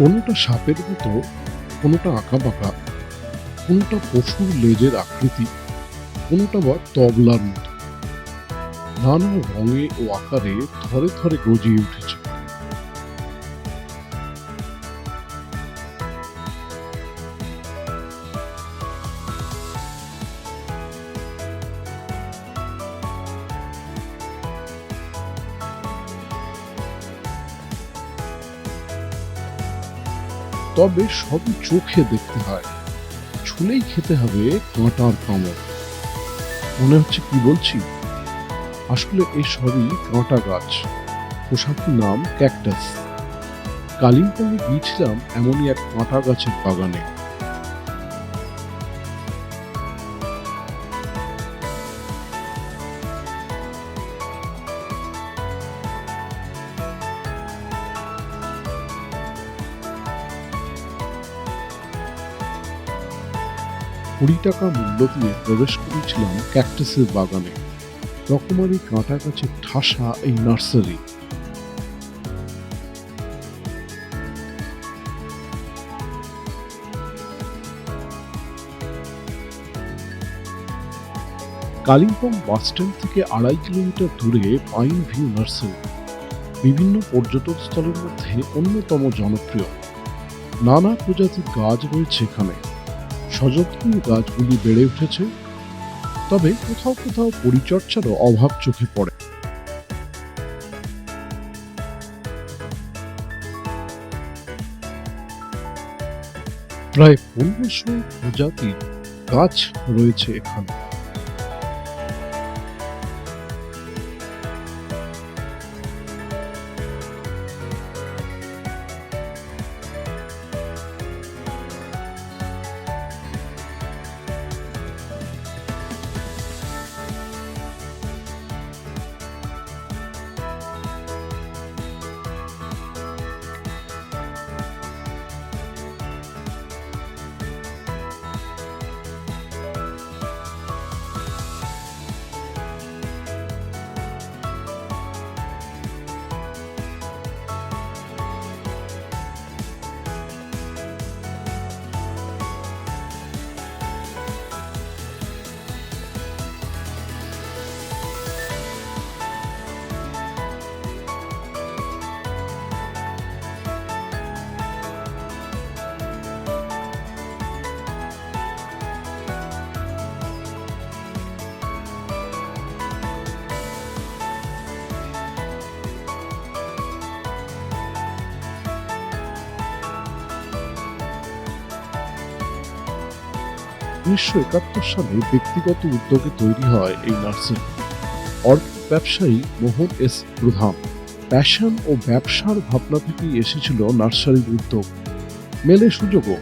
কোনোটা সাপের মতো, কোনোটা আঁকা বাঁকা কোনোটা পশুর লেজের আকৃতি, কোনোটা বা তবলার মতো। নানা রঙে ও আকারে থরে থরে গজিয়ে উঠেছে। তবে সবই চোখে দেখতে হয়। ছুলেই খেতে হবে কাঁটার কামড়। মনে হচ্ছে কি বলছি? আসলে এই সবই কাঁটা গাছ। পোশাকটির নাম ক্যাকটাস। কালিম্পংয়ে গিয়েছিলাম এমনই এক কাঁটা গাছের বাগানে। কুড়ি টাকা মূল্য দিয়ে প্রবেশ করেছিলাম ক্যাকটাসের বাগানে। রকমারি কাঁটা গাছের ঠাসা এই নার্সারি। কালিম্পং বাসস্ট্যান্ড থেকে আড়াই কিলোমিটার দূরে পাইন ভিউ নার্সারি। বিভিন্ন পর্যটক স্থলের মধ্যে অন্যতম জনপ্রিয়। নানা প্রজাতির গাছ রয়েছে এখানে। সযত্নে গাছগুলি বেড়ে উঠেছে, তবে কোথাও কোথাও পরিচর্যারও অভাব চোখে পড়ে। প্রায় পনেরোশো প্রজাতির গাছ রয়েছে এখানে। উনিশশো একাত্তর সালে ব্যক্তিগত উদ্যোগে তৈরি হয় এই নার্সারি অর্থ ব্যবসায়ী মোহন এস প্রধান। প্যাশন ও ব্যবসার ভাবনা থেকেই এসেছিল নার্সারির উদ্যোগ। মেলে সুযোগও।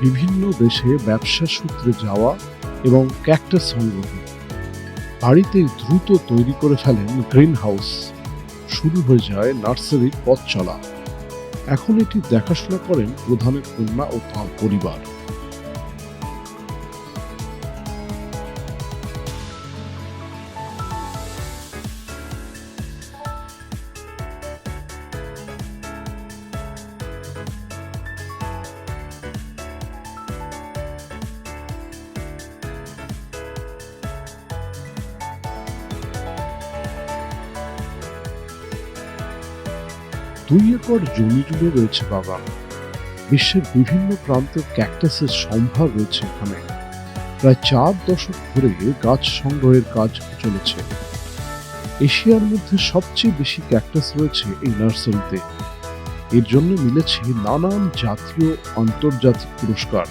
বিভিন্ন দেশে ব্যবসা সূত্রে যাওয়া এবং ক্যাকটাস সংগ্রহ। বাড়িতে দ্রুত তৈরি করে ফেলেন গ্রিন হাউস শুরু হয়ে যায় নার্সারির পথ চলা। এখন এটি দেখাশোনা করেন প্রধানের কন্যা ও তাঁর পরিবার। দুই একর জমি জুড়ে রয়েছে বাগান বিশ্বের বিভিন্ন প্রান্তের ক্যাকটাসের সম্ভার রয়েছে এখানে। প্রায় চার দশক ধরে গাছ সংগ্রহের কাজ চলেছে। এশিয়ার মধ্যে সবচেয়ে বেশি ক্যাকটাস রয়েছে এই নার্সারিতে। এর জন্য মিলেছে নানান জাতীয় আন্তর্জাতিক পুরস্কার।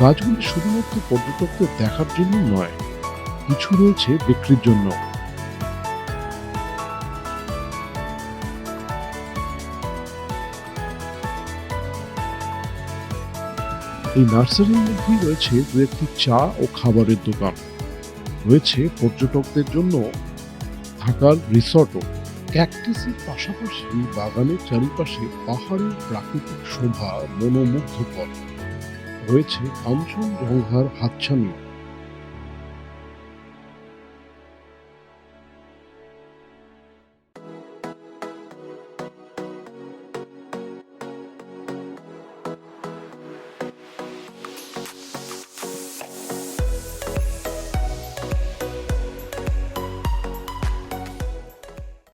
গাছগুলি শুধুমাত্র পর্যটকদের দেখার জন্য নয়, কিছু রয়েছে বিক্রির জন্য। এই নার্সারির মধ্যেই রয়েছে দু একটি চা ও খাবারের দোকান। রয়েছে পর্যটকদের জন্য থাকার রিসর্টও। ক্যাকটাসের পাশাপাশি বাগানের চারিপাশে পাহাড়ের প্রাকৃতিক শোভা মনোমুগ্ধকর। রয়েছে কাঞ্চনজঙ্ঘার হাতছানি।